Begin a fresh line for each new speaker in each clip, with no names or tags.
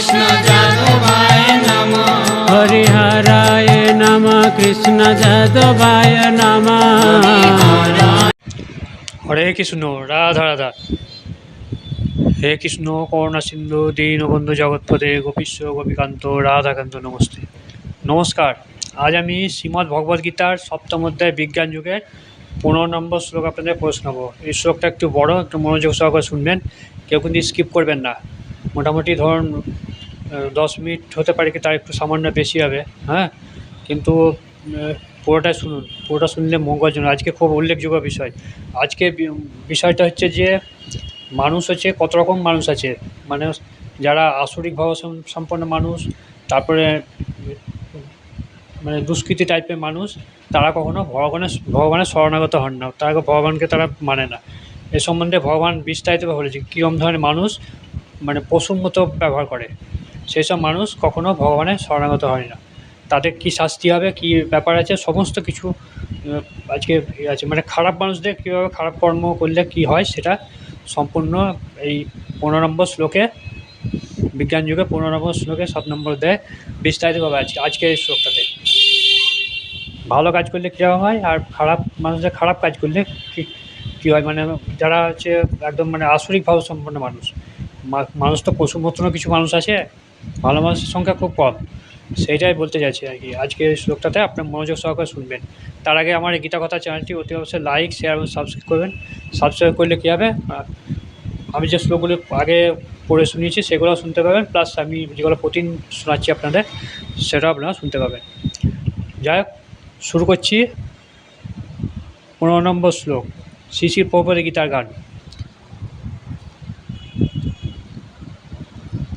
কৃষ্ণ যাদবায় নমঃ।
হরিহরায় নম কৃষ্ণ যাদবায় নম।
হরে কৃষ্ণ রাধা রাধা। হে কৃষ্ণ করুণা সিন্ধু দীনবন্ধু জগৎপদে গোপীশ্ব গোপীকান্ত রাধাকান্ত নমস্তে। নমস্কার। আজ আমি শ্রীমদ্ ভগবদ্গীতার সপ্তম অধ্যায় বিজ্ঞান যুগের পনেরো নম্বর শ্লোক আপনাদের প্রশ্ন নেব এই শ্লোকটা একটু বড় একটু মনোযোগ সহকারে শুনবেন। কেউ কিন্তু স্কিপ করবেন না। মোটামুটি ধরুন দশ মিনিট হতে পারে কি তার একটু সামান্য বেশি হবে হ্যাঁ? কিন্তু আহ, পুরোটা শুনুন পুরোটা শুনলে মঙ্গল জন্য আজকে খুব উল্লেখযোগ্য বিষয়। আজকে বিষয়টা হচ্ছে যে মানুষ হচ্ছে কত রকম মানুষ আছে? মানে যারা আসরিক ভাব সম্পন্ন মানুষ তারপরে মানে দুষ্কৃতি টাইপের মানুষ তারা কখনো ভগবানের ভগবানের শরণাগত হন না। তারা ভগবানকে তারা মানে না। এ সম্বন্ধে ভগবান বিস্তারিতভাবে বলেছে কীরকম ধরনের মানুষ মানে পশুর মতো ব্যবহার করে। সেই সব মানুষ কখনও ভগবানের শরণাগত হয় না। তাদের কী শাস্তি হবে, কী ব্যাপার আছে, সমস্ত কিছু আজকে আছে। মানে খারাপ মানুষদের কীভাবে খারাপ কর্ম করলে কী হয়, সেটা সম্পূর্ণ এই পনেরো নম্বর শ্লোকে, বিজ্ঞান যুগে পনেরো নম্বর শ্লোকে সাত নম্বর দেয় বিস্তারিতভাবে আজকে আজকে এই শ্লোকটাতে। ভালো কাজ করলে কীরকম হয়, আর খারাপ মানুষদের খারাপ কাজ করলে কী কী হয়? মানে যারা হচ্ছে একদম মানে আসরিক ভাব সম্পন্ন মানুষ মানুষ তো পশুর মতনও কিছু মানুষ আছে, ভালো মানুষের সংখ্যা খুব কম। সেইটাই বলতে চাইছি আর কি। আজকে শ্লোকটাতে আপনার মনোযোগ সহকারে শুনবেন। তার আগে আমার এই গীতা কথা চ্যানেলটি অতি অবশ্যই লাইক শেয়ার এবং সাবস্ক্রাইব করবেন। সাবস্ক্রাইব করলে কী হবে? আমি যে শ্লোকগুলো আগে পড়ে শুনিয়েছি সেগুলো শুনতে পাবেন। প্লাস আমি যেগুলো প্রতিদিন শোনাচ্ছি আপনাদের, সেটাও আপনারা শুনতে পাবেন। যাই হোক, শুরু করছি। পনেরো নম্বর শ্লোক শিশির প্রভুদের গীতার গান।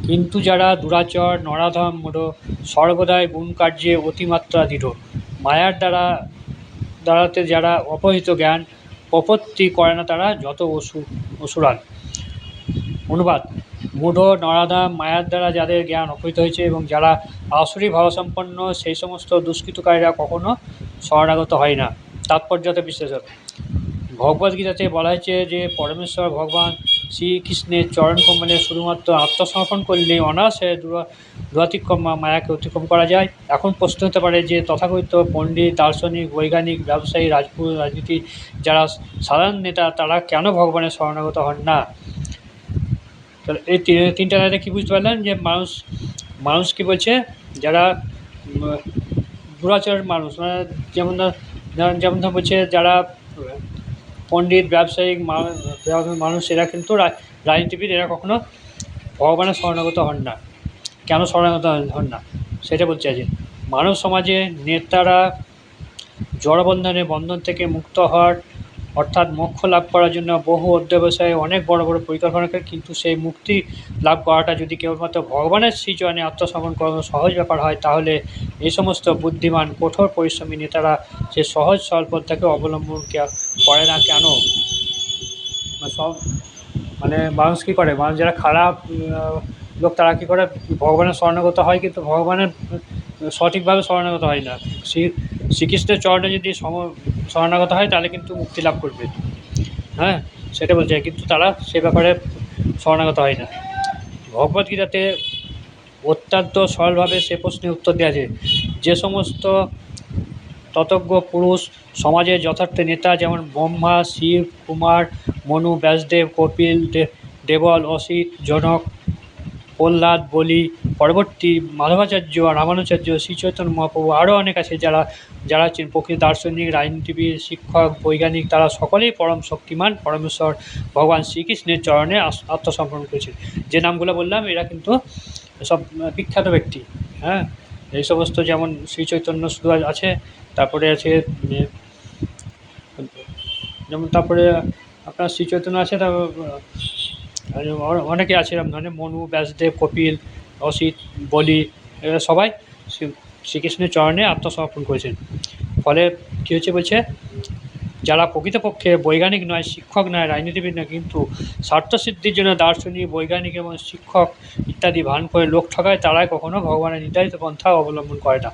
কিন্তু যারা দুরাচর, নরাধম মূঢ় সর্বদাই গুণ কার্যে অতিমাত্রা দৃঢ়। মায়ার দ্বারা দ্বারাতে যারা অপহিত জ্ঞান, প্রপত্তি করে না তারা যত অসু অসুরান অনুবাদ, মূঢ়, নরাধাম, মায়ার দ্বারা যাদের জ্ঞান অপহিত হয়েছে এবং যারা আসুরি ভাবসম্পন্ন, সেই সমস্ত দুষ্কৃতকারীরা কখনো শরণাগত হয় না। তাৎপর্যতে বিশ্লেষণ। ভগবদ্গীতাতে বলা হয়েছে যে, পরমেশ্বর ভগবান শ্রীকৃষ্ণের চরণ কমলে শুধুমাত্র আত্মসমর্পণ করলে অনায়াসে দূরা- দূরাতিক্রম মায়াকে অতিক্রম করা যায়। এখন প্রশ্ন হতে পারে যে তথাকথিত পণ্ডিত দার্শনিক বৈজ্ঞানিক ব্যবসায়ী রাজপুত রাজনীতি যারা সাধারণ নেতা তারা কেন ভগবানের শরণাগত হন না? এই তিনটা লাইনে কী বুঝতে পারলেন? যে মানুষ মানুষ কী বলছে? যারা উম, দুরাচারের মানুষ মানে যেমন যেমন ধর বলছে যারা পণ্ডিত ব্যবসায়িক মানুষ এরা কিন্তু রাজনীতিবিদ এরা কখনো ভগবানের শরণাগত হন না। কেন শরণাগত হন- হন না? সেটা বলতে চাইছে মানব সমাজে নেতারা জড়বন্ধনে বন্ধন থেকে মুক্ত হওয়ার অর্থাৎ মোক্ষ লাভ করার জন্য বহু অধ্যবসায়ে অনেক বড় বড় পরিকল্পনা করে, কিন্তু সেই মুক্তি লাভ করাটা যদি কেবলমাত্র ভগবানের সৃজনে আত্মসমর্পণ করানো সহজ ব্যাপার হয়, তাহলে এই সমস্ত বুদ্ধিমান, কঠোর পরিশ্রমী নেতারা সে সহজ সরল পথটাকে অবলম্বন করে না কেন? মানে সব মানে মানুষ কী করে? মানুষ যারা খারাপ লোক, তারা কী করে? ভগবানের স্বর্ণগত হয়, কিন্তু ভগবানের সঠিকভাবে শরণাগত হয় না। শ্রী, শ্রীকৃষ্ণের চরণে যদি শরণাগত হয়, তাহলে কিন্তু মুক্তি লাভ করবে। হ্যাঁ? সেটা বলছে, কিন্তু তারা সে ব্যাপারে শরণাগত হয় না। ভগবদ্গীতাতে অত্যন্ত সরলভাবে সে প্রশ্নের উত্তর দেওয়া আছে, যে সমস্ত ততজ্ঞ পুরুষ সমাজের যথার্থ নেতা যেমন ব্রহ্মা, শিব, কুমার, মনু, ব্যাসদেব, কপিল দেবল, অসিত, জনক, প্রহ্লাদ, বলি পরবর্তী মাধবাচার্য রামানুচার্য, শ্রীচৈতন্য মহাপ্রভু আরও অনেক আছে যারা যারা হচ্ছেন প্রকৃত দার্শনিক, রাজনীতিবিদ, শিক্ষক, বৈজ্ঞানিক, তারা সকলেই পরম শক্তিমান, পরমেশ্বর ভগবান শ্রীকৃষ্ণের চরণে আত্মসমর্পণ করেছেন। যে নামগুলো বললাম, এরা কিন্তু সব বিখ্যাত ব্যক্তি হ্যাঁ? এই সমস্ত যেমন শ্রী চৈতন্য শুধু আছে, তারপরে আছে যেমন তারপরে আপনার শ্রী চৈতন্য আছে, তারপর অনেকে আছে এরকম ধরনের মনু, ব্যাসদেব, কপিল অসিত, বলি, এরা সবাই শ্রী- শ্রীকৃষ্ণের চরণে আত্মসমর্পণ করেছেন। ফলে কী হচ্ছে বলছে, যারা প্রকৃতপক্ষে বৈজ্ঞানিক নয়, শিক্ষক নয়, রাজনীতিবিদ নয়, কিন্তু স্বার্থসিদ্ধির জন্য দার্শনিক, বৈজ্ঞানিক এবং শিক্ষক ইত্যাদি ভান করে লোক ঠকায়, তারাই কখনো ভগবানের নির্ধারিত পন্থা অবলম্বন করে না।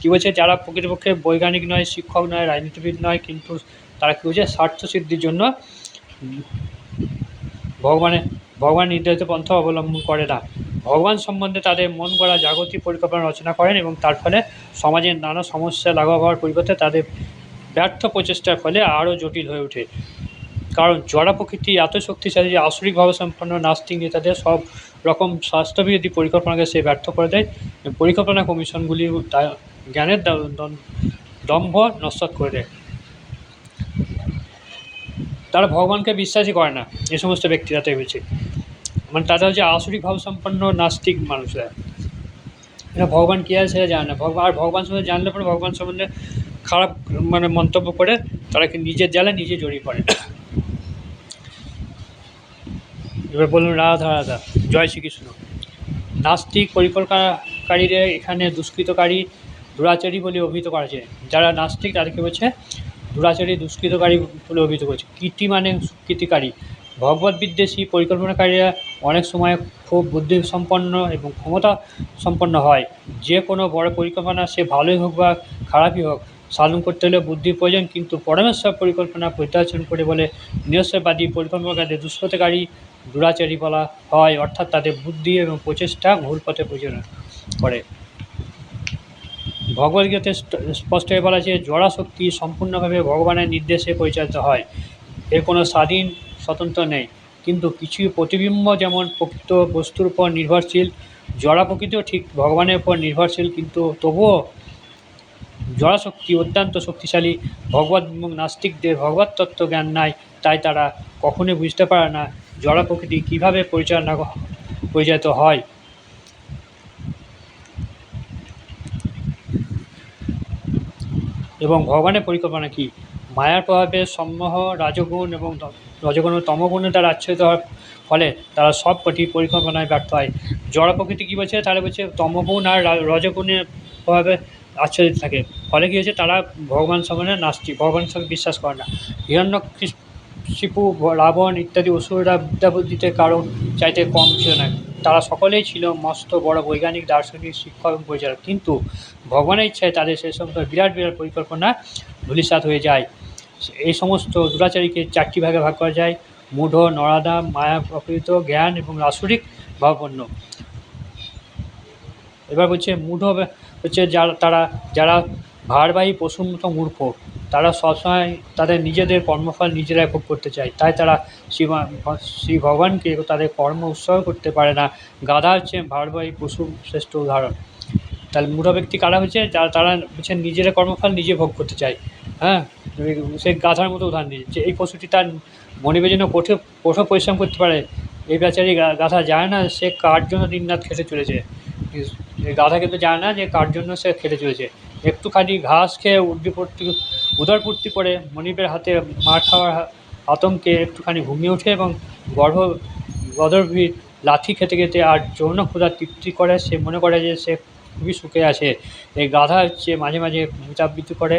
কী বলছে, যারা প্রকৃতপক্ষে বৈজ্ঞানিক নয়, শিক্ষক নয়, রাজনীতিবিদ নয়, কিন্তু তারা কী বলছে, স্বার্থসিদ্ধির জন্য ভগবানের ভগবান নির্ধারিত পন্থা অবলম্বন করে না। ভগবান সম্বন্ধে তাদের মন গড়া জাগতিক পরিকল্পনা রচনা করেন এবং তার ফলে সমাজের নানা সমস্যা লাঘব হওয়ার পরিবর্তে তাদের ব্যর্থ প্রচেষ্টার ফলে আরও জটিল হয়ে ওঠে। কারণ জড়া প্রকৃতি এত শক্তিশালী যে আসরিক সম্পন্ন নাস্তিক নেতাদের সব রকম স্বাস্থ্যবিরোধী পরিকল্পনাকে সে ব্যর্থ করে দেয়। পরিকল্পনা কমিশনগুলি জ্ঞানের দম্ভ নস্বাত করে দেয়। তারা ভগবানকে বিশ্বাসই করে না এই সমস্ত ব্যক্তিরা তো হয়েছে। মানে তারা হচ্ছে আসরিক ভাবসম্পন্ন নাস্তিক মানুষরা। এরা ভগবান কী আছে সেটা জানে না। ভগবান আর ভগবান সম্বন্ধে জানলে পরে ভগবান সম্বন্ধে খারাপ মানে মন্তব্য করে তারা নিজের জালে নিজে জড়িয়ে পড়ে। এবার বলুন রাধা রাধা, জয় শ্রীকৃষ্ণ। নাস্তিক পরিকল্পনাকারীদের এখানে দুষ্কৃতকারী, দুরাচারী বলে অভিহিত করা হয়েছে। যারা নাস্তিক তাদেরকে বলছে দুরাচারী, দুষ্কৃতকারী বলে অভিহিত করেছে। কীর্তি মানে কীর্তিকারী। ভগবত বিদ্বেষী পরিকল্পনাকারীরা অনেক সময় খুব বুদ্ধিসম্পন্ন এবং ক্ষমতা সম্পন্ন হয়। যে কোনো বড় পরিকল্পনা সে ভালোই হোক বা খারাপই হোক, সাধন করতে হলে বুদ্ধির প্রয়োজন, কিন্তু পরমেশ্বর পরিকল্পনা প্রত্যাচরণ করে বলে নিরস্ববাদী পরিকল্পনাকারীদের দুষ্কৃতকারী, দুরাচারী বলা হয়, অর্থাৎ তাদের বুদ্ধি এবং প্রচেষ্টা ভুল পথে প্রয়োজন করে ভগবদ্গীতাতে স্প- স্পষ্টভাবে বলা আছে জড়া শক্তি সম্পূর্ণভাবে ভগবানের নির্দেশে পরিচালিত হয়। এর কোনো স্বাধীন স্বতন্ত্র নেই। কিন্তু কিছু প্রতিবিম্ব যেমন প্রকৃত বস্তুর উপর নির্ভরশীল, জড়া প্রকৃতিও ঠিক ভগবানের উপর নির্ভরশীল, কিন্তু তবুও জড়া শক্তি অত্যন্ত শক্তিশালী। ভগবত এবং নাস্তিকদের ভগবত তত্ত্ব জ্ঞান নাই, তাই তারা কখনোই বুঝতে পারে না জড়া প্রকৃতি কীভাবে পরিচালনা পরিচালিত হয়। এবং ভগবানের পরিকল্পনা কী? মায়ার প্রভাবে সম্মোহ, রাজগুণ এবং রজগুণ ও তমগুণে তারা আচ্ছাদিত হওয়ার ফলে তারা সব কটি পরিকল্পনায় ব্যর্থ হয়। জড় প্রকৃতি কী বলছে? তারা বলছে তমগুণ আর রজগুণের প্রভাবে আচ্ছাদিত থাকে। ফলে কী হয়েছে? তারা ভগবান সম্বন্ধে নাস্তি ভগবানের সঙ্গে বিশ্বাস করে না। হিরণ্য শিপু, রাবণ ইত্যাদি অসুররা বিদ্যা বুদ্ধিতে কারণ চাইতে কম ছিল না। তারা সকলেই ছিল মস্ত, বড় বৈজ্ঞানিক, দার্শনিক, শিক্ষক এবং পরিচালক। কিন্তু ভগবানের ইচ্ছায় তাদের সে সমস্ত বিরাট বিরাট পরিকল্পনা ধূলিসাৎ হয়ে যায়। এই সমস্ত দুরাচারীকে চারটি ভাগে ভাগ করা যায়। মূঢ় নরাধা মায়া, প্রকৃত জ্ঞান এবং আসরিক ভাবাপন্ন। এবার বলছে, মূঢ় হচ্ছে যারা, তারা, যারা ভারবাহী পশুর মতো মূর্খ। তারা সবসময় তাদের নিজেদের কর্মফল নিজেরাই ভোগ করতে চায়। তাই তারা শ্রী ভগবানকে তাদের কর্ম উৎসর্গ করতে পারে না। গাধা হচ্ছে ভারবাহী পশু শ্রেষ্ঠ উদাহরণ। তাহলে মূঢ় ব্যক্তি কারা হচ্ছে? যারা তারা হচ্ছে নিজেরা কর্মফল নিজে ভোগ করতে চায়। হ্যাঁ? সে গাধার মতো উদাহরণ দিয়েছে এই পশুটি তার মনিবের জন্য কঠোর কঠোর পরিশ্রম করতে পারে। এই বেচারি গাধা যায় না সে কার জন্য দিনরাত খেতে চলেছে। গাধা কিন্তু জানে না যে কার জন্য সে খেতে চলেছে। একটুখানি ঘাস খেয়ে উদ্দীপূর্তি উদরপূর্তি করে মনিবের হাতে মার খাওয়ার আতঙ্কে একটুখানি ঘুমিয়ে ওঠে এবং গর্ভ গদর্ভী লাথি খেতে খেতে আর যৌন ক্ষুধা তৃপ্তি করে, সে মনে করে যে সে খুবই সুখে আছে। এই গাধা হচ্ছে মাঝে মাঝে ভূতাবৃত্তি করে।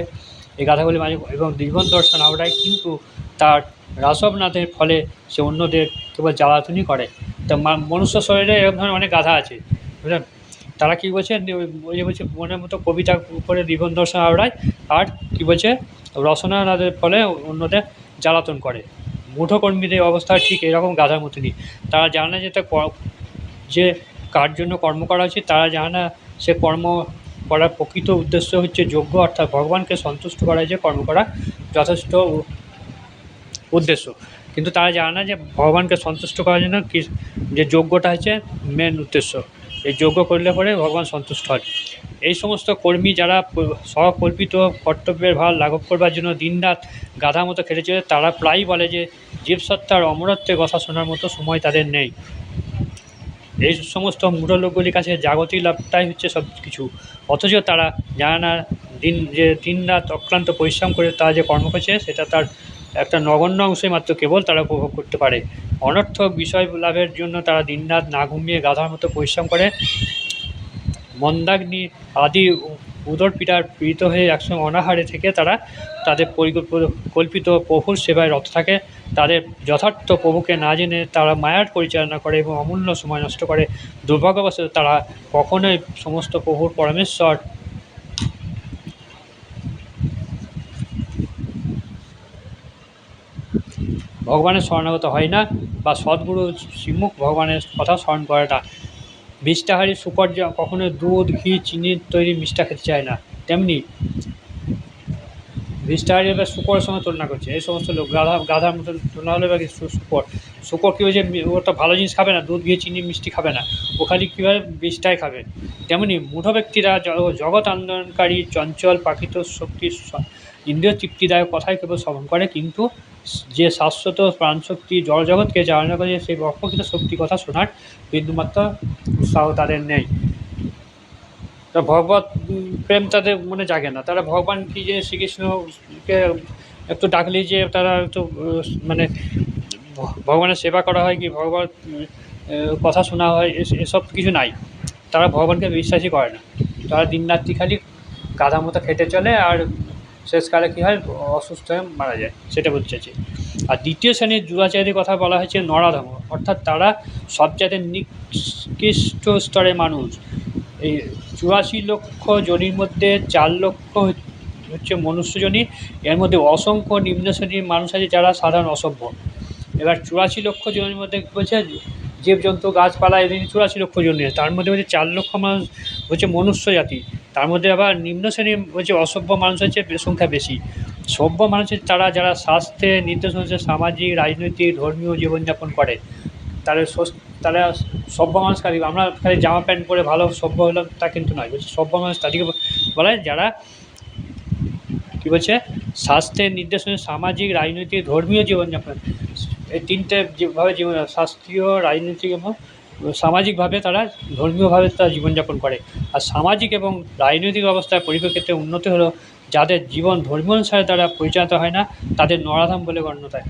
এই গাধাগুলি মাঝে, এবং জীবন দর্শন আওড়ায় কিন্তু তার রাসবনাথের ফলে সে অন্যদের কেবল জ্বালাতনই করে। তা মনুষ্য শরীরে এরকম ধরনের অনেক গাধা আছে। বুঝলেন? তারা কী বলছে ওই- যে বলছে, মনের মতো কবিতা করে জীবন দর্শন আওড়ায় আর কী বলছে রসনাদের ফলে অন্যদের জ্বালাতন করে। মূঢ়কর্মীদের অবস্থা ঠিক এরকম গাধার মতনই তারা জানে না যে যে কার জন্য কর্ম করা উচিত তারা জানে না সে কর্ম করার প্রকৃত উদ্দেশ্য হচ্ছে যোগ্য, অর্থাৎ ভগবানকে সন্তুষ্ট করা, যে কর্ম করা যথেষ্ট উদ্দেশ্য। কিন্তু তারা জানে না যে ভগবানকে সন্তুষ্ট করার জন্য যে যোগ্যটা হচ্ছে মেন উদ্দেশ্য। এই যোগ্য করলে পরে ভগবান সন্তুষ্ট হন। এই সমস্ত কর্মী যারা স্বকল্পিত কর্তব্যের ভার লাঘব করবার জন্য দিনরাত গাধা মতো খেটে চলে তারা প্রায়ই বলে যে জীবসত্তার অমরত্বের কথা শোনার মতো সময় তাদের নেই। এই সমস্ত মূঢ় লোকগুলির কাছে জাগতিক লাভটাই হচ্ছে সব কিছু অথচ তারা জানে না, দিন যে দিন রাত অক্লান্ত পরিশ্রম করে তারা যে কর্ম করছে, সেটা তার একটা নগণ্য অংশে মাত্র কেবল তারা উপভোগ করতে পারে। অনর্থক বিষয় লাভের জন্য তারা দিনরাত না ঘুমিয়ে গাধার মতো পরিশ্রম করে। মন্দাগ্নি আদি উদর পীড়ার পীড়িত হয়ে একসঙ্গে অনাহারে থেকে তারা তাদের পরিকল্প- কল্পিত প্রভুর সেবায় রত থাকে। তাদের যথার্থ প্রভুকে না জেনে তারা মায়ার পরিচালনা করে এবং অমূল্য সময় নষ্ট করে। দুর্ভাগ্যবশত তারা কখনোই সমস্ত প্রভুর পরমেশ্বর ভগবানের শরণাগত হয় না বা সদ্গুরু শ্রীমুখ ভগবানের কথা স্মরণ করে না। মিষ্টাহারি যা কখনো দুধ, ঘি চিনির তৈরি মিষ্টা খেতে চায় না। তেমনি মিষ্টাহারি এবার শুকরের সঙ্গে তুলনা করছে। এই সমস্ত লোক গাধা, গাধার মতো তুলনা হলে কি শুকর? শুকর কী হয়েছে ও তো ভালো জিনিস খাবে না? দুধ, ঘি, চিনি, মিষ্টি খাবে না? ও খালি কীভাবে বিষটাই খাবে? তেমনি মূঢ় ব্যক্তিরা জগৎ আন্দোলনকারী, চঞ্চল প্রাকৃত শক্তির ইন্দ্রিয় তৃপ্তিদায়ক কথাই কেবল শ্রবণ করে, কিন্তু যে শাশ্বত প্রাণশক্তি জড়জগৎকে জানা করে সেই অপ্রকৃত শক্তি কথা শোনার বিন্দুমাত্র উৎসাহ তাদের নেই। তা ভগবত প্রেম তাদের মনে জাগে না। তারা ভগবান কি যে শ্রীকৃষ্ণকে একটু ডাকলেই যে তারা একটু মানে ভগবানের সেবা করা হয় কি ভগবান কথা শোনা হয় এস- এসব কিছু নাই। তারা ভগবানকে বিশ্বাসই করে না। তারা দিনরাত্রি খালি গাধা মতো খেটে চলে আর শেষকালে কী হয়? অসুস্থ হয়ে মারা যায়, সেটা বলতে চাইছি। আর দ্বিতীয় শ্রেণির যুবাচারীদের কথা বলা হয়েছে নরাধম। অর্থাৎ তারা সব জাতের নিকৃষ্ট স্তরের মানুষ। এই চুরাশি লক্ষ জনির মধ্যে চার লক্ষ হচ্ছে মনুষ্যজনী এর মধ্যে অসংখ্য নিম্ন শ্রেণির মানুষ আছে যারা সাধারণ অসভ্য। এবার চুরাশি লক্ষ জনের মধ্যে বলছে? জীবজন্তু, গাছপালা, এদের চুরাশি লক্ষ জন নিয়ে তার মধ্যে হচ্ছে চার লক্ষ মানুষ হচ্ছে মনুষ্য জাতি। তার মধ্যে আবার নিম্ন শ্রেণির হচ্ছে অসভ্য মানুষ হচ্ছে সংখ্যা বেশি। সভ্য মানুষের তারা যারা স্বাস্থ্যে নির্দেশ হচ্ছে, সামাজিক, রাজনৈতিক, ধর্মীয় জীবনযাপন করে সস- তারা সভ্য মানুষ খালি। আমরা খালি জামা প্যান্ট পরে ভালো সভ্য হলাম তা কিন্তু নয়। বলছে সভ্য মানুষ তাদেরকে বলা যারা কী বলছে? স্বাস্থ্যের নির্দেশনে সামাজিক, রাজনৈতিক, ধর্মীয় জীবনযাপন এই তিনটে যেভাবে জীবন, শাস্ত্রীয়, রাজনৈতিক এবং সামাজিকভাবে তারা ধর্মীয়ভাবে তারা জীবনযাপন করে। আর সামাজিক এবং রাজনৈতিক অবস্থার পরিপ্রেক্ষিতে উন্নতি হলো যাদের জীবন ধর্মীয় অনুসারে তারা পরিচালিত হয় না, তাদের নরাধাম বলে গণ্য হয়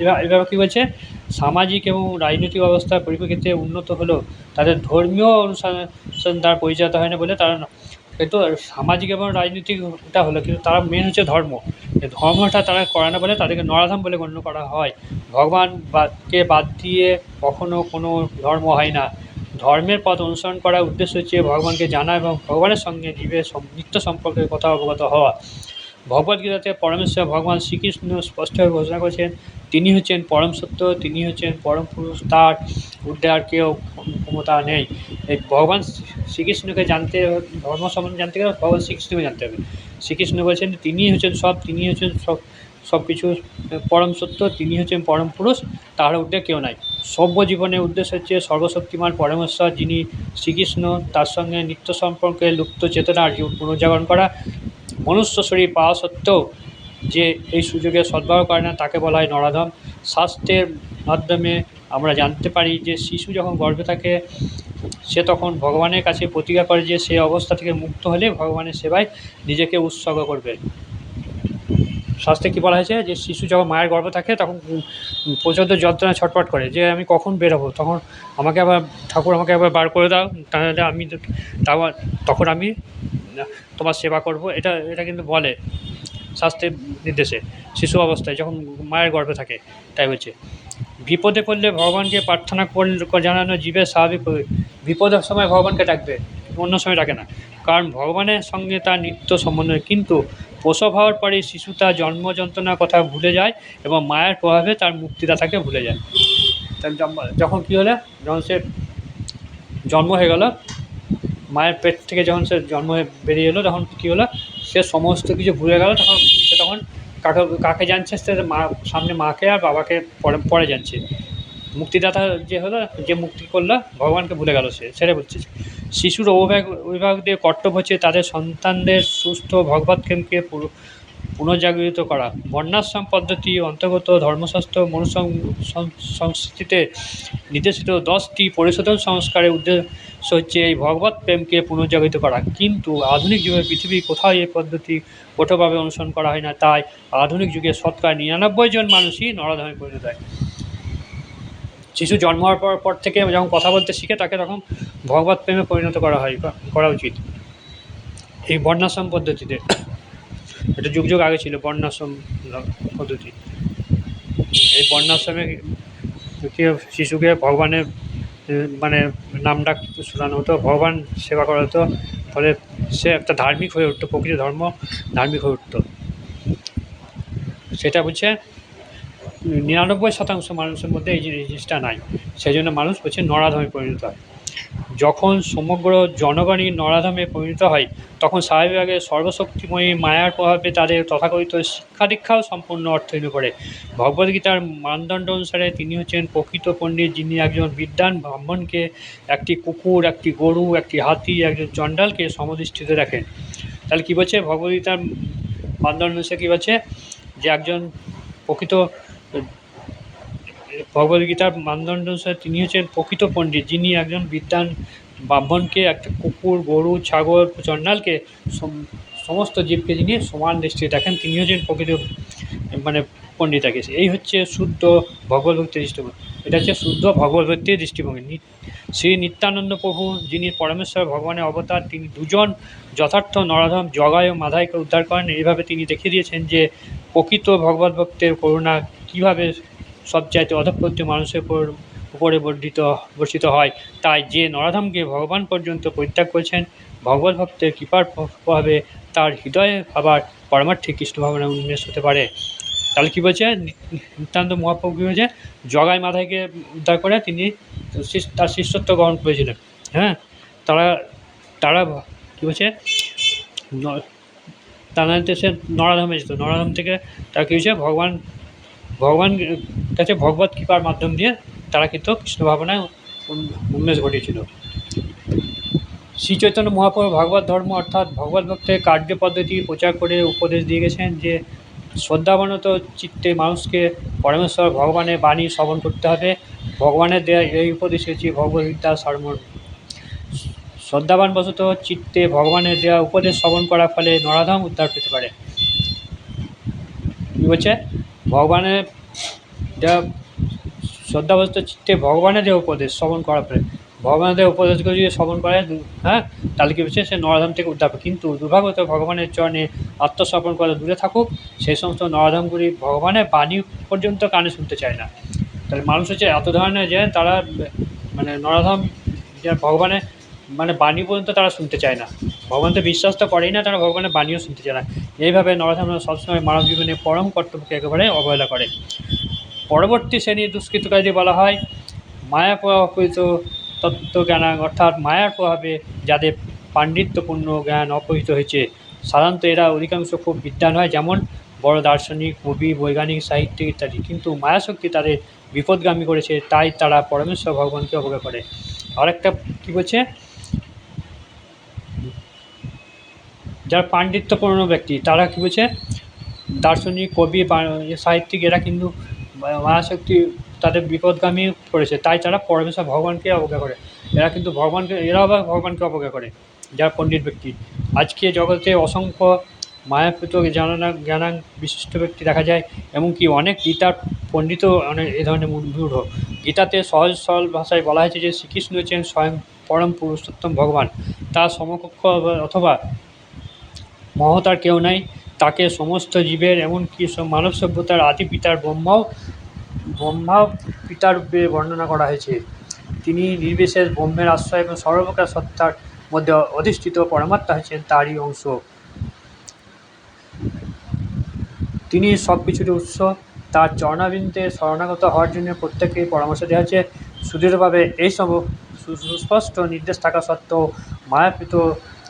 এবার কী বলছে? সামাজিক এবং রাজনৈতিক অবস্থার পরিপ্রেক্ষিতে উন্নত হলেও তাদের ধর্মীয় অনুসারে দ্বারা পরিচালিত হয় না বলে তারা কিন্তু সামাজিক এবং রাজনৈতিকটা হলো, কিন্তু তারা মেন হচ্ছে ধর্ম। ধর্মটা তারা করে না বলে তাদেরকে নরাধাম বলে গণ্য করা হয়। ভগবান বাদকে বাদ দিয়ে কখনো কোনো ধর্ম হয় না। ধর্মের পথ অনুসরণ করার উদ্দেশ্য হচ্ছে ভগবানকে জানা এবং ভগবানের সঙ্গে জীবের নিত্য সম্পর্কের কথা অবগত হওয়া। ভগবদ্গীতাতে পরমেশ্বর ভগবান শ্রীকৃষ্ণ স্পষ্টভাবে ঘোষণা করেছেন, তিনি হচ্ছেন পরম সত্য, তিনি হচ্ছেন পরম পুরুষ, তার আর কেউ ক্ষমতা নেই। এই ভগবান শ্রীকৃষ্ণকে জানতে ধর্ম সম্বন্ধে জানতে গেলে ভগবান শ্রীকৃষ্ণকে জানতে হবে। শ্রীকৃষ্ণ বলছেন, তিনি হচ্ছেন সব, তিনি হচ্ছেন সব সব কিছু পরম সত্য, তিনি হচ্ছেন পরম পুরুষ, তার ঊর্ধ্বে কেউ নাই। সভ্য জীবনের উদ্দেশ্য হচ্ছে সর্বশক্তিমান পরমেশ্বর, যিনি শ্রীকৃষ্ণ, তার সঙ্গে নিত্য সম্পর্কে লুপ্ত চেতনার পুনর্জাগরণ করা। মনুষ্য শরীর পাওয়া সত্ত্বেও যে এই সুযোগে সদ্ব্যবহার করে না, তাকে বলা হয় নরাধম। স্বাস্থ্যের মাধ্যমে আমরা জানতে পারি যে শিশু যখন গর্ভে থাকে, সে তখন ভগবানের কাছে প্রতিজ্ঞা করে যে সে অবস্থা থেকে মুক্ত হলে ভগবানের সেবায় নিজেকে উৎসর্গ করবে। শাস্ত্রে কী বলা হয়েছে? যে শিশু যখন মায়ের গর্ভে থাকে, তখন প্রচণ্ড যন্ত্রণা ছটফট করে। যে আমি কখন বেরোবো? তখন আমাকে আবার, ঠাকুর আমাকে আবার বার করে দাও। তাহলে আমি তখন আমি তোমার সেবা করব, এটা এটা কিন্তু বলে শাস্ত্রের নির্দেশে। শিশু অবস্থায় যখন মায়ের গর্ভে থাকে, তাই বলছে। বিপদে পড়লে ভগবানকে প্রার্থনা করলে জানানো জীবের স্বাভাবিক বিপদের সময় ভগবানকে ডাকবে, অন্য সময় ডাকে না। কারণ ভগবানের সঙ্গে তার নিত্য সম্বন্ধ কিন্তু প্রসব হওয়ার পরে শিশু তার জন্ম যন্ত্রণার কথা ভুলে যায় এবং মায়ের প্রভাবে তার মুক্তিদাতাকে ভুলে যায়। যখন কী হলে? যখন সে জন্ম হয়ে গেল মায়ের পেট থেকে যখন সে জন্ম বেরিয়ে এলো, তখন কী হলো? সে সমস্ত কিছু ভুলে গেল, তখন সে তখন কাকে কাকে জানছে সে? মা, সামনে মাকে আর বাবাকে পরে পরে জানছে। মুক্তিদাতা যে হলো, যে মুক্তি করল, ভগবানকে ভুলে গেল সে সেটা বলছে। শিশুর অভিভাবক, অভিভাবকদের কর্তব্য হচ্ছে তাদের সন্তানদের সুস্থ ভগবৎক্ষেমকে পুরো পুনর্জাগরিত করা। বর্ণাশ্রম পদ্ধতি অন্তর্গত ধর্মশাস্ত্র মনুষ্য সং- সংস্কৃতিতে নির্দেশিত দশটি পরিশোধন সংস্কারের উদ্দেশ্য হচ্ছে এই ভগবত প্রেমকে পুনর্জাগরিত করা। কিন্তু আধুনিক যুগে পৃথিবীর কোথাও এই পদ্ধতি কঠোরভাবে অনুসরণ করা হয় না, তাই আধুনিক যুগে শতকরা নিরানব্বই জন মানুষই নরধমে পরিণত হয়। শিশু জন্ম হওয়ার পর পর থেকে যখন কথা বলতে শিখে, তাকে তখন ভগবত প্রেমে পরিণত করা হয়, করা উচিত। এই বর্ণাশ্রম পদ্ধতিতে এটা যুগ যুগ আগে ছিল, বর্ণাশ্রম পদ্ধতি। এই বর্ণাশ্রমে শিশুকে ভগবানের মানে নাম ডাক শোনানো হতো, ভগবান সেবা করা হতো, ফলে সে একটা ধার্মিক হয়ে উঠতো, প্রকৃত ধর্ম ধার্মিক হয়ে উঠতো। সেটা হচ্ছে নিরানব্বই শতাংশ মানুষের মধ্যে এই জিনিসটা নাই। সেই জন্য মানুষ বলছে নরাধমে পরিণত হয়। যখন সমগ্র জনগণই নরাধামে পরিণত হয়, তখন স্বাভাবিকভাবে সর্বশক্তিময়ী মায়ার প্রভাবে তাদের তথাকথিত শিক্ষা দীক্ষাও সম্পূর্ণ অর্থহীন করে ভগবদ্গীতার মানদণ্ড অনুসারে তিনি হচ্ছেন প্রকৃত পণ্ডিত, যিনি একজন বিদ্বান ব্রাহ্মণকে একটি কুকুর, একটি গরু, একটি হাতি, একজন চণ্ডালকে সমদৃষ্টিতে রাখেন। তাহলে কী বলছে? ভগবদ্গীতার মানদণ্ড অনুসারে কী বলছে? যে একজন প্রকৃত ভগবদ্গীতার মানদণ্ড অনুসারে তিনি হচ্ছেন প্রকৃত পণ্ডিত, যিনি একজন বিদ্বান ব্রাহ্মণকে, একটা কুকুর, গরু, ছাগল চণ্ডালকে সমস্ত জীবকে যিনি সমান দৃষ্টিতে দেখেন, তিনি হচ্ছেন প্রকৃত মানে পণ্ডিত আগে এই হচ্ছে শুদ্ধ ভগবত ভক্তির দৃষ্টিভঙ্গি। এটা হচ্ছে শুদ্ধ ভগবত ভক্তির দৃষ্টিভঙ্গি শ্রী নিত্যানন্দ প্রভু যিনি পরমেশ্বর, ভগবানের অবতার, তিনি দুজন যথার্থ নরাধম, জগায় ও মাধাইকে উদ্ধার করেন। এইভাবে তিনি দেখিয়ে দিয়েছেন যে প্রকৃত ভগবত ভক্তের করুণা কীভাবে সবচাইতে অধঃপত্য মানুষের উপর বর্ধিত, বর্ষিত হয়। তাই যে নরাধামকে ভগবান পর্যন্ত পরিত্যাগ করেছেন, ভগবত ভক্তের কৃপার প্রভাবে তার হৃদয়ে আবার পরমার্থিক কৃষ্ণ ভাবনা উন্মেষ হতে পারে। তাহলে কী বলছে? নি- নিত্যানন্দ মহাপ্রভু কী হয়েছে জগাই মাথাইকে উদ্ধার করে তিনি তার শিষ্যত্ব গ্রহণ করেছিলেন। হ্যাঁ? তারা তারা কী বলছে? তারা সে নরাধামে যেত। নরাধাম থেকে তারা কী হয়েছে? ভগবান ভগবান কাছে ভগবত কৃপার মাধ্যম দিয়ে তারা কিন্তু কৃষ্ণ ভাবনায় উন্মেষ ঘটিয়েছিল। শ্রী চৈতন্য মহাপ্রভু ভাগবত ধর্ম অর্থাৎ ভগবত ভক্তের কার্য পদ্ধতি প্রচার করে উপদেশ দিয়ে গেছেন যে, শ্রদ্ধাবনত চিত্তে মানুষকে পরমেশ্বর ভগবানের বাণী শ্রবণ করতে হবে। ভগবানের দেয়া এই উপদেশ হচ্ছে ভগবদ্গীতা শ্রদ্ধাবান বশত চিত্তে ভগবানের দেওয়া উপদেশ শ্রবণ করার ফলে নরাধাম উদ্ধার পেতে পারে। বলছে? ভগবানের যা শ্রদ্ধাবস্ত চিত্তে ভগবানের যে উপদেশ শ্রবণ করার পরে, ভগবানের দেওয়া উপদেশগুলো যদি শ্রবণ করে হ্যাঁ তাহলে কি হচ্ছে? সে নরাধাম থেকে উদ্ধার কিন্তু দুর্ভাগ্যত ভগবানের চরণে আত্মসমর্পণ করে দূরে থাকুক, সেই সমস্ত নরাধামগুলি ভগবানের বাণী পর্যন্ত কানে শুনতে চায় না। তাহলে মানুষ হচ্ছে এত ধরনের যে তারা মানে নরাধাম, যে ভগবানের মানে বাণী পর্যন্ত তারা শুনতে চায় না। ভগবান তো বিশ্বাস তো করেই না, তারা ভগবানের বাণীও শুনতে চায় না। এইভাবে নরাধাম সবসময় মানব জীবনে পরম কর্তব্যকে একেবারে অবহেলা করে। পরবর্তী শ্রেণির দুষ্কৃতকারীদের বলা হয়, মায়া প্রভাবিত তত্ত্বজ্ঞান অর্থাৎ মায়ার প্রভাবে যাদের পাণ্ডিত্যপূর্ণ জ্ঞান অপহিত হয়েছে। সাধারণত এরা অধিকাংশ খুব বিদ্যান হয়, যেমন বড় দার্শনিক, কবি, বৈজ্ঞানিক, সাহিত্যিক ইত্যাদি। কিন্তু মায়াশক্তি তাদের বিপদগামী করেছে, তাই তারা পরমেশ্বর ভগবানকে অবজ্ঞা করে। আরেকটা কী বলছে? যারা পাণ্ডিত্যপূর্ণ ব্যক্তি, তারা কী বলছে? দার্শনিক, কবি সাহিত্যিক, এরা কিন্তু মায়াশক্তি তাদের বিপদগামী করেছে, তাই তারা পরমেশ্বর ভগবানকে অবজ্ঞা করে। এরা কিন্তু ভগবানকে, এরাও আবার ভগবানকে অবজ্ঞা করে, যারা পণ্ডিত ব্যক্তি। আজকে জগতে অসংখ্য মায়াপুত জানানা জ্ঞানান বিশিষ্ট ব্যক্তি দেখা যায়, এমনকি অনেক গীতার পণ্ডিত অনেক এ ধরনের মূঢ়। গীতাতে সহজ, সরল ভাষায় বলা হয়েছে যে শ্রীকৃষ্ণ হচ্ছেন স্বয়ং পরম পুরুষোত্তম ভগবান। তার সমকক্ষ অথবা মহতার কেউ নাই। তাকে সমস্ত জীবের এমনকি মানব সভ্যতার আদি পিতার ব্রহ্মাও ব্রহ্মাও পিতার রূপে বর্ণনা করা হয়েছে। তিনি নির্বিশেষ ব্রহ্মের আশ্রয় এবং সর্বপ্রকার সত্তার মধ্যে অধিষ্ঠিত পরমাত্মা হয়েছেন তারই অংশ। তিনি সব কিছুর উৎস। তার চরণাবিন্দে শরণাগত হওয়ার জন্য প্রত্যেকেই পরামর্শ দেওয়া হচ্ছে সুদৃঢ়ভাবে এই সব সুস্পষ্ট নির্দেশ থাকা সত্ত্বেও মায়াকৃত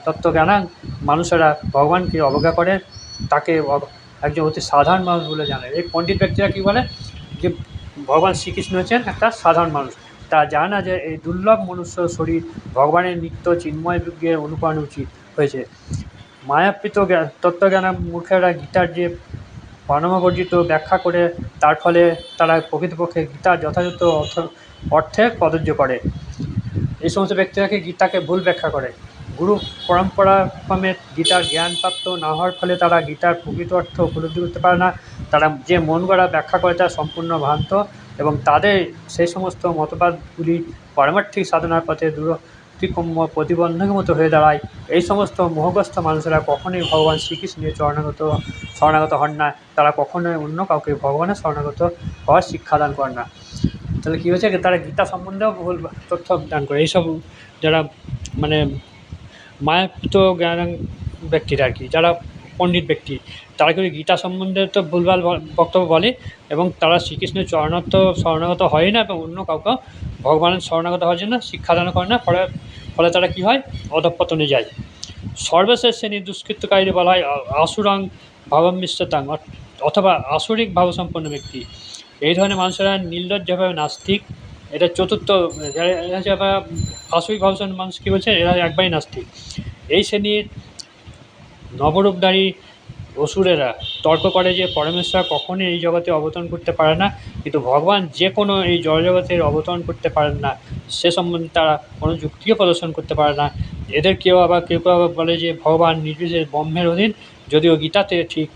তত্ত্বজ্ঞানান মানুষেরা ভগবানকে অবজ্ঞা করে, তাকে একজন অতি সাধারণ মানুষ বলে জানে। এই পণ্ডিত ব্যক্তিরা কী বলে? যে ভগবান শ্রীকৃষ্ণ হচ্ছেন একটা সাধারণ মানুষ। তা জানে না যে এই দুর্লভ মনুষ্য শরীর ভগবানের নিত্য চিন্ময় যুগে অনুকরণ উচিত হয়েছে। মায়াবৃত জ্ঞা- তত্ত্বজ্ঞানা মূর্খেরা গীতার যে বর্ণমাবর্জিত ব্যাখ্যা করে, তার ফলে তারা প্রকৃতপক্ষে গীতার যথাযথ অর্থ, অর্থে প্রযোজ্য করে। এই সমস্ত ব্যক্তিরাকে গীতাকে ভুল ব্যাখ্যা করে? গুরু পরম্পরা ক্রমে গীতার জ্ঞানপ্রাপ্ত না হওয়ার ফলে তারা গীতার প্রকৃত অর্থ উপলব্ধি করতে পারে না। তারা যে মন গড়া ব্যাখ্যা করে তা সম্পূর্ণ ভ্রান্ত এবং তাদের সেই সমস্ত মতবাদগুলি পারমার্থিক সাধনার পথে দূরতিক্রম্য প্রতিবন্ধকের মতো হয়ে দাঁড়ায়। এই সমস্ত মোহগ্রস্ত মানুষেরা কখনোই ভগবান শ্রীকৃষ্ণের চরণাগত শরণাগত হন না। তারা কখনোই অন্য কাউকে ভগবানের শরণাগত হওয়ার শিক্ষাদান করেন না। তাহলে কী হয়েছে? তারা গীতা সম্বন্ধেও ভুল তথ্য দান করে। এইসব যারা মানে মায়াকৃত জ্ঞান ব্যক্তিরা আর কি, যারা পণ্ডিত ব্যক্তি। তারা কিন্তু গীতা সম্বন্ধে তো ভুলভাল বক্তব্য বলে এবং তারা শ্রীকৃষ্ণের চরণাগত শরণাগত হয় না এবং অন্য কাউকে ভগবানের শরণাগত হওয়ার জন্য শিক্ষাদান করে না, ফলে ফলে তারা কী হয়? অধঃপতনে যায়। সর্বশেষ শ্রেণির দুষ্কৃতকারীদের বলা হয় আসুরাং ভাবামিশ্রতাং অথ- অথবা আসরিক ভাবসম্পন্ন ব্যক্তি। এই ধরনের মানুষেরা নির্লজ্জভাবে নাস্তিক এটা চতুর্থ আসরিক ভাবসম্পন্ন মানুষ কী বলছে, এরা একবারই নাস্তিক। এই শ্রেণির নবরূপধারী অসুরেরা তর্ক করে যে পরমেশ্বর কখনই এই জগতে অবতরণ করতে পারে না, কিন্তু ভগবান যে কোনো এই জড়জগতের অবতরণ করতে পারেন না, সে সম্বন্ধে তারা কোনো যুক্তিও প্রদর্শন করতে পারে না। এদের কেউ আবার, কেউ কেউ আবার বলে যে ভগবান নির্বিশেষ ব্রহ্মের অধীন, যদিও গীতাতে ঠিক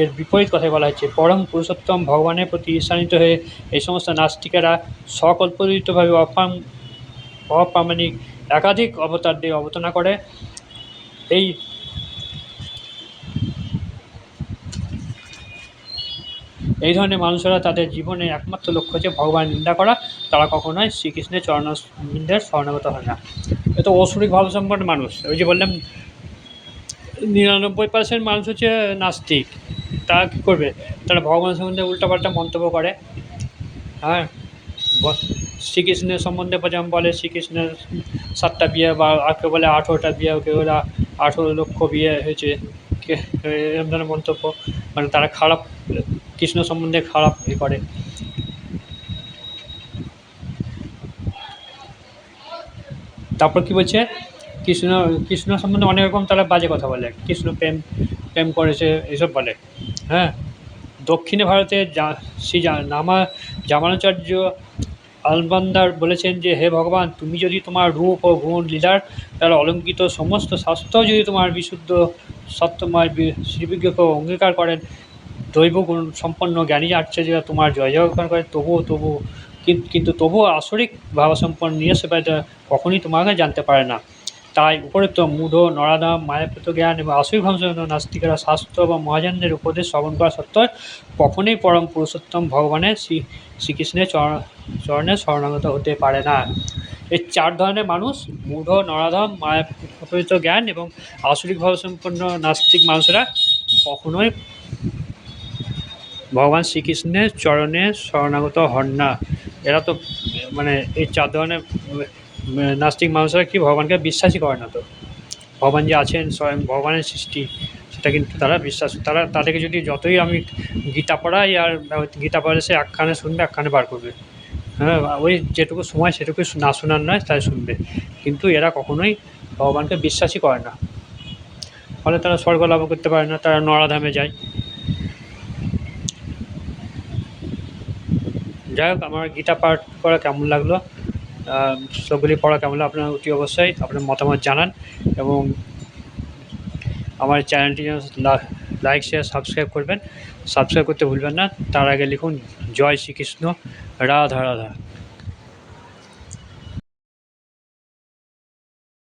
এর বিপরীত কথাই বলা হয়েছে। পরম পুরুষোত্তম ভগবানের প্রতি ঈর্ষান্বিত হয়ে এই সমস্ত নাস্তিকেরা সকল্পরিতভাবে অপাম অপ্রামাণিক একাধিক অবতার দিয়ে অবতারণা করে। এই এই ধরনের মানুষেরা তাদের জীবনে একমাত্র লক্ষ্য হচ্ছে ভগবান নিন্দা করা। তারা কখনোই শ্রীকৃষ্ণের চরণারবিন্দের শরণাগত হয় না। এ তো অসুরিক ভাবসম্পন্ন মানুষ। ওই যে বললাম নিরানব্বই পার্সেন্ট মানুষ হচ্ছে নাস্তিক। তারা কী করবে? তারা ভগবান সম্বন্ধে উল্টাপাল্টা মন্তব্য করে। হ্যাঁ? শ্রীকৃষ্ণের সম্বন্ধে যেমন বলে, শ্রীকৃষ্ণের সাতটা বিয়ে বা কেউ বলে আঠেরোটা বিয়ে কেউ বলে আঠেরো লক্ষ বিয়ে হয়েছে। এরকম ধরনের মন্তব্য। মানে তারা খারাপ, কৃষ্ণ সম্বন্ধে খারাপ এ করে। তারপর কি বলছে? কৃষ্ণ কৃষ্ণ সম্বন্ধে অনেক রকম তারা বাজে কথা বলে। কৃষ্ণ প্রেম প্রেম করেছে, এসব বলে। হ্যাঁ? দক্ষিণে ভারতে যা- শ্রী নামা জামানাচার্য আলবান্দার বলেছেন যে, হে ভগবান, তুমি যদি তোমার রূপ ও গুণ, লীলার দ্বারা অলঙ্কিত সমস্ত শাস্ত্র যদি তোমার বিশুদ্ধ সত্যময় শ্রীবিজ্ঞকে অঙ্গীকার করেন, দৈব গুণ সম্পন্ন জ্ঞানী আচার্যরা তোমার জয় করে, তবুও তবু কিন- কিন্তু তবুও আসরিক ভাবসম্পন্ন নিয়ে সেটা কখনই তোমাকে জানতে পারে না। তাই উপরোক্ত মূঢ় নরাদাম মায়াপ্রত জ্ঞান এবং আসরিক ভাবসম্পন্ন নাস্তিকেরা শাস্ত্র বা মহাজানদের উপদেশ শ্রবণ করা সত্ত্বেও কখনোই পরম পুরুষোত্তম ভগবানের শ্রী শ্রীকৃষ্ণের চরণ শরণাগত হতে পারে না। এই চার ধরনের মানুষ মূঢ় নরাধম মায়াপ্রত জ্ঞান এবং আসরিক ভাবসম্পন্ন নাস্তিক মানুষেরা কখনোই ভগবান শ্রীকৃষ্ণের চরণে শরণাগত হন না। এরা তো মানে এই চার ধরনের নাস্তিক মানুষরা কি ভগবানকে বিশ্বাসই করে না তো? ভগবান যে আছেন, স্বয়ং ভগবানের সৃষ্টি, সেটা কিন্তু তারা বিশ্বাস, তারা তাদেরকে যদি যতই আমি গীতা পড়াই আর গীতা পড়ালে সে একখানে শুনবে একখানে বার করবে। হ্যাঁ ওই যেটুকু সময় সেটুকু না শোনার নয়, তাই শুনবে। কিন্তু এরা কখনোই ভগবানকে বিশ্বাসই করে না। ফলে তারা স্বর্গ লাভ করতে পারে না, তারা নরাধামে যায়। যাই হোক, আমার গীতা পাঠ করা কেমন লাগল? শ্লোকগুলি পড়া কেমন আপনারা অতি অবশ্যই আপনার মতামত জানান এবং আমার চ্যানেলটি যেন লাইক শেয়ার সাবস্ক্রাইব করবেন। সাবস্ক্রাইব করতে ভুলবেন না। তার আগে লিখুন, জয় শ্রীকৃষ্ণ, রাধা রাধা।